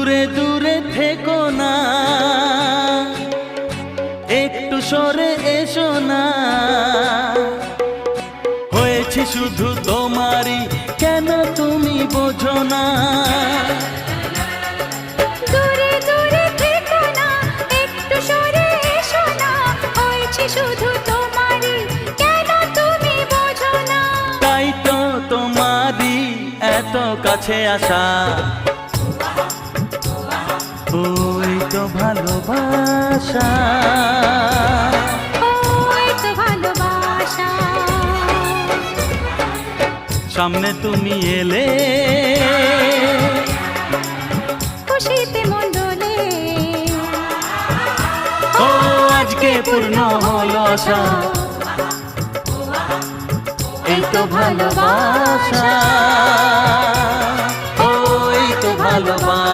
দূরে দূরে থেকো না। একটু সরে এসো না। হয়েছে শুধু তোমারই কেন তুমি বোঝো না? কাছে আসা। ওই তো ভালোবাসা। সামনে তুমি এলে। খুশিতে মন দোলে ও আজকে পূর্ণ হলো আশা। এই তো ভালোবাসা। ওই তো ভালোবাসা।